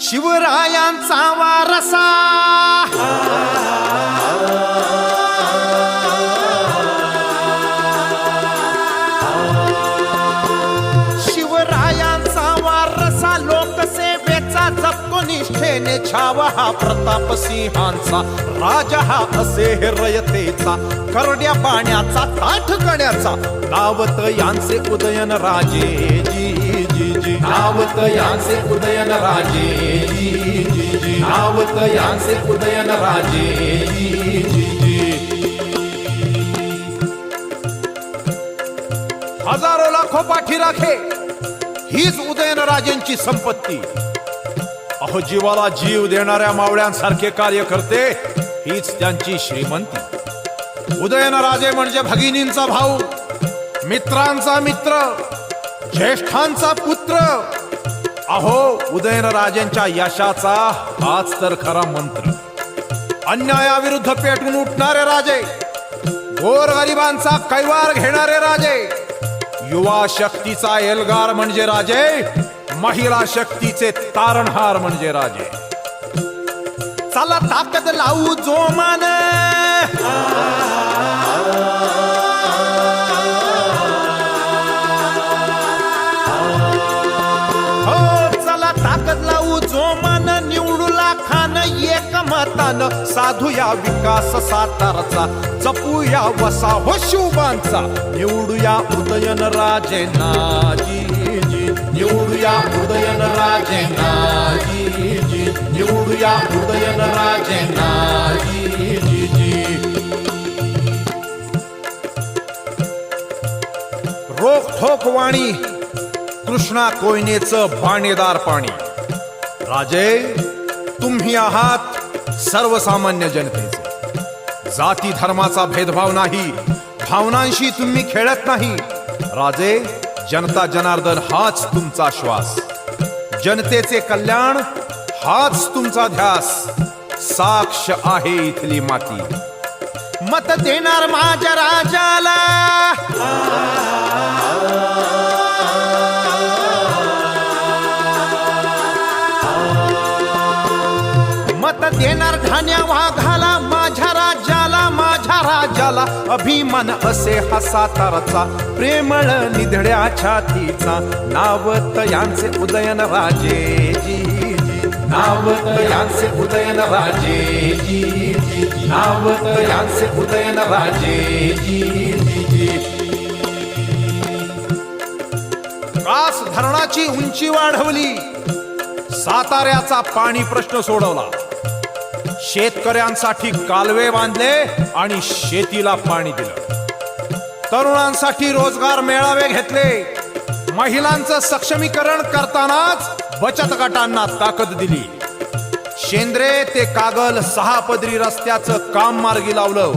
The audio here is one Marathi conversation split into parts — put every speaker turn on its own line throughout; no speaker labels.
शिवरायांचा वारसा. शिवरायांचा वारसा लोकसेवेचा जपतो निष्ठेने. छावा हा प्रताप सिंहांचा राजा हा असे हे रयतेचा. करड्या पाण्याचा ताठ कण्याचा दावत यांचे उदयन राजेजी. जी जी यांचे उदयन राजे। जी जी जी। नावत यांचे उदयन राजे। जी जी हजारो लाखो पाठी राखे हीच उदयन राजेंची संपत्ती. अहो जीवाला जीव देणाऱ्या मावळ्यांसारखे कार्य करते हीच त्यांची श्रीमंती. उदयनराजे म्हणजे भगिनींचा भाऊ मित्रांचा मित्र ज्येष्ठांचा पुत्र. अहो उदयनराजेंच्या यशाचा हाच तर खरा मंत्र. अन्यायाविरुद्ध पेटून उठणारे राजे गोरगरिबांचा कैवार घेणारे राजे युवा शक्तीचा एल्गार म्हणजे राजे महिला शक्तीचे तारणहार म्हणजे राजे. चला ताकद लावू जोमान. मतान साधूया विकास सातारचा. जपूया वसा हो शिवबांचा निवडूया उदयन राजे नाजी निवडूया उदयन राजे नाजी निवडूया उदयन राजे नाजी रोख ठोक वाणी. कृष्णा कोयनेचं बाणेदार पाणी. राजे तुम्ही आहात सर्वसामान्य जनतेचे. जाती धर्माचा भेदभाव नाही भावनांशी तुम्ही खेळत नाही. राजे जनता जनार्दन हाच तुमचा श्वास. जनतेचे कल्याण हाच तुमचा ध्यास. साक्ष आहे इथली माती. मत देणार माझ्या राजाला. देणार धान्या वाघाला माझ्या राजाला माझ्या राजाला. अभिमान असे हा सातारचा प्रेमळ निधड्या छातीचा नावत यांचे उदयन राजे जी नावत यांचे उदयन राजे जी नावत यांचे उदयन राजे जी कास धरणाची उंची वाढवली. साताऱ्याचा पाणी प्रश्न सोडवला. शेतकऱ्यांसाठी कालवे बांधले आणि शेतीला पाणी दिलं. तरुणांसाठी रोजगार मेळावे घेतले. महिलांचं सक्षमीकरण करतानाच बचत गटांना ताकद दिली. शेंद्रे ते कागल सहा पदरी रस्त्याचं काम मार्गी लावलं.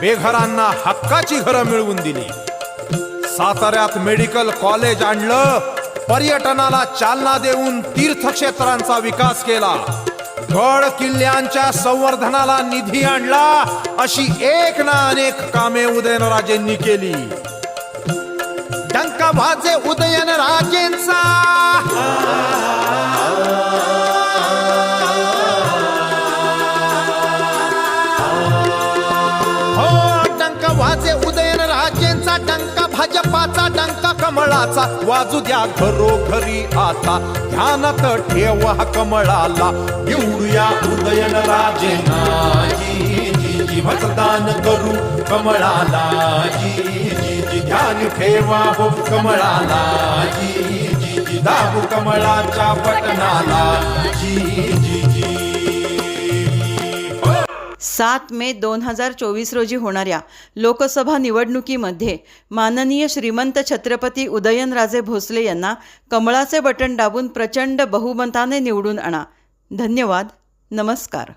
बेघरांना हक्काची घरं मिळवून दिली. साताऱ्यात मेडिकल कॉलेज आणलं. पर्यटनाला चालना देऊन तीर्थक्षेत्रांचा विकास केला. गड किल्ल्यांच्या संवर्धनाला निधी आणला. अशी एक ना अनेक कामे उदयनराजेंनी केली. डंका भाजे उदयनराजेंचा हो डंका भाजे उदयन राजेंचा डंका. भाजपाचा डंका कमळाचा. वाजू द्या घरोघरी आता. ध्यानात ठेवा कमळाला. निवडूया उदयन राजे. जी जी मतदान करू कमळाला. जी जी जी ध्यान ठेवा हो कमळाला. जी जी जी दाबू कमळाच्या पटनाला. जी जी जी
सात मे दोन हजार चोवीस रोजी होणाऱ्या लोकसभा निवडणुकीमध्ये माननीय श्रीमंत छत्रपती उदयनराजे भोसले यांना कमळाचे बटन दाबून प्रचंड बहुमताने निवडून आणा. धन्यवाद. नमस्कार.